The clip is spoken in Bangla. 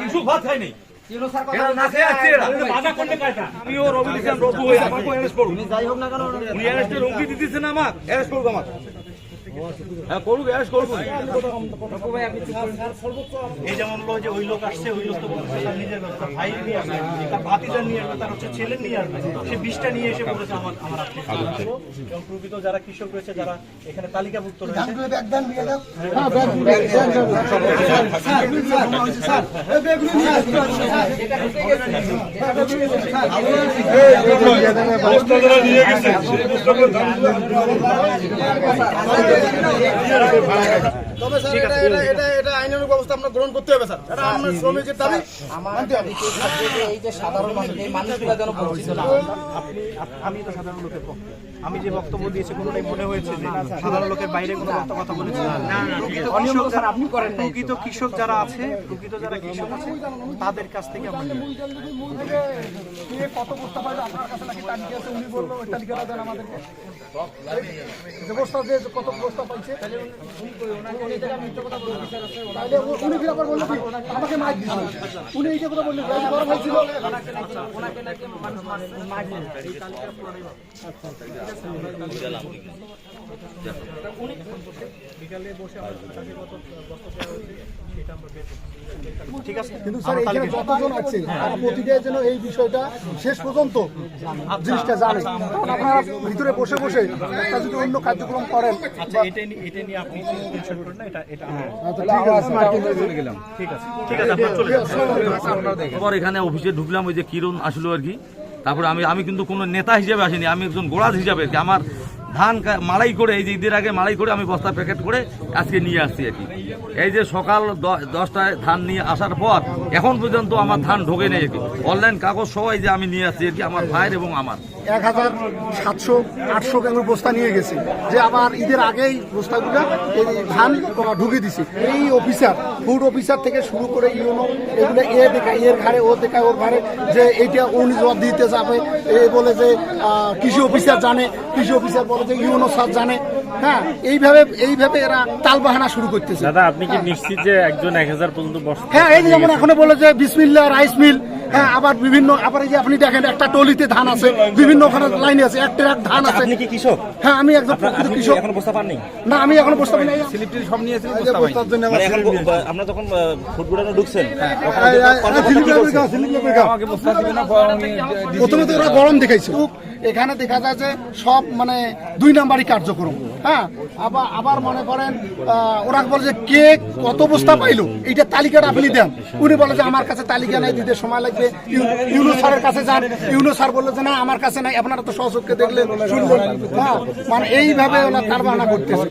কিছু ভাত খাই নাই এরা না খেয়ে আসছে এরা। আমি ও রবি দিয়েছিলাম, রঘু আমাকে arrest করুন। উনি arrest এর হুমকি দিতেছেন আমাকে, arrest করুক আমাকে। হ্যাঁ, করুক, arrest করুক এই যেমন হলো যে ওই লোক আসছে ওই লোক তো বলছে তার নিজের লোক, তার ভাই নিয়ে আসবে তার ভাতিজা নিয়ে আসবে তার হচ্ছে ছেলে নিয়ে আসবে সে বিষটা নিয়ে এসে বলেছে আমার আমার আত্মীয় এবং প্রকৃত যারা কৃষক রয়েছে যারা এখানে তালিকাভুক্ত রয়েছে তবে স্যার এটা এটা এটা আইনানুগ ব্যবস্থা আপনার গ্রহণ করতে হবে স্যার। এটা শ্রমিকের দাবি। মানতে হবে। এই যে সাধারণ মানুষ এই মানুষগুলো যেন বঞ্চিত না আপনি আমি তো সাধারণ লোকের পক্ষে। আমি যে বক্তব্য দিয়েছি কোনোটাই মনে হয়েছে যে সাধারণ লোকের বাইরে কোনো বক্তব্য কথা বলেছি। প্রকৃত কৃষক যারা আপনি করেন প্রকৃত কৃষক যারা আছে প্রকৃত যারা কৃষক আছে তাদের কাছ থেকে আমরা কত বস্তা পাইলো আপনার কাছে নাকি তালিকা আছে উনি বলল ওই তালিকাটা দেন আমাদেরকে দিয়ে কত বস্তা পাইছে তাহলে উনি ফিরে আবার বলল কি আমাকে মাইক দিচ্ছে উনি এই যে কথা বললেন গরম হয়েছিল কিন্তু স্যার এখানে যতজন আছে তারা প্রতিটা যেন এই বিষয়টা শেষ পর্যন্ত জিনিসটা জানে। কারণ আপনারা ভিতরে বসে বসে একটা যদি অন্য কার্যক্রম করেন আচ্ছা এটা নিয়ে এটা নিয়ে আপনি টেনশন করেন না এটা এটা ঠিক আছে। ঠিক আছে। আপনার চলে যান এখানে অফিসে ঢুকলাম ওই যে কিরণ আসলো আর কি। তারপরে আমি আমি কিন্তু কোনো নেতা হিসেবে আসিনি আমি একজন গোড়াদ হিসাবে আমার ধান মাড়াই করে, এই যে ঈদের আগে মাড়াই করে আমি বস্তা প্যাকেট করে আজকে নিয়ে আসছি আর কি। এই যে সকাল দশটায় ধান নিয়ে আসার পর এখন পর্যন্ত আমার ধান ঢোকে নেই আর কি। অনলাইন কাগজ সবাই যে আমি নিয়ে আসছি আর কি, আমার ভাইয়ের এবং আমার। এক হাজার সাতশো, আটশো কেমন বস্তা নিয়ে গেছে। যে আবার ঈদের আগেই বস্তাগুলো এই ধান ঢুকে দিছে। এই অফিসার, ফুড অফিসার থেকে শুরু করে ইউনো, এগুলো এ দেখায়, এর ঘাড়ে, ও দেখায়, ওর ঘাড়ে, যে এইটা উনি দিতে যাবে। এ বলে যে কৃষি অফিসার জানে, কৃষি অফিসার বলে যে ইউনো স্যার জানে। হ্যাঁ এইভাবে এইভাবে এরা তালবাহানা শুরু করতেছে। দাদা আপনি কি নিশ্চিত যে একজন এক হাজার পর্যন্ত বসে হ্যাঁ এই যেমন এখন বলে যে বিসমিল্লা রাইস মিল হ্যাঁ আবার বিভিন্ন আবার এই যে আপনি দেখেন একটা টলিতে ধান আছে বিভিন্ন ওখানে লাইনে আছে এক ট্রাক ধান আছে। আপনি কি কৃষক? হ্যাঁ আমি একজন প্রকৃত কৃষক। এখন বস্তা পাননি? না আমি এখন বসতে পারি না সব নিয়ে বস্তার জন্য আমার মানে এখন ঢুকছেন স্লিপ কি লেবার বলছে? খাও, স্লিপ লেবার খাও। প্রথমে তো ওরা গরম দেখাইছে। এখানে দেখা যায় যে সব মানে দুই নাম্বারই কার্যক্রম। হ্যাঁ আবার আবার মনে করেন আহ, ওরা বলে যে কে কত বস্তা পাইলো এইটা তালিকাটা আপনি দেন। উনি বলে যে আমার কাছে তালিকা নাই দিতে সময় লাগবে। ইউ- ইউনো স্যারের কাছে যান। ইউনো স্যার বলল যে, না, আমার কাছে নাই। আপনারা তো সহযোগকে দেখলেন, শুনলেন। হ্যাঁ মানে এইভাবে ওরা তার বাহানা করতেছে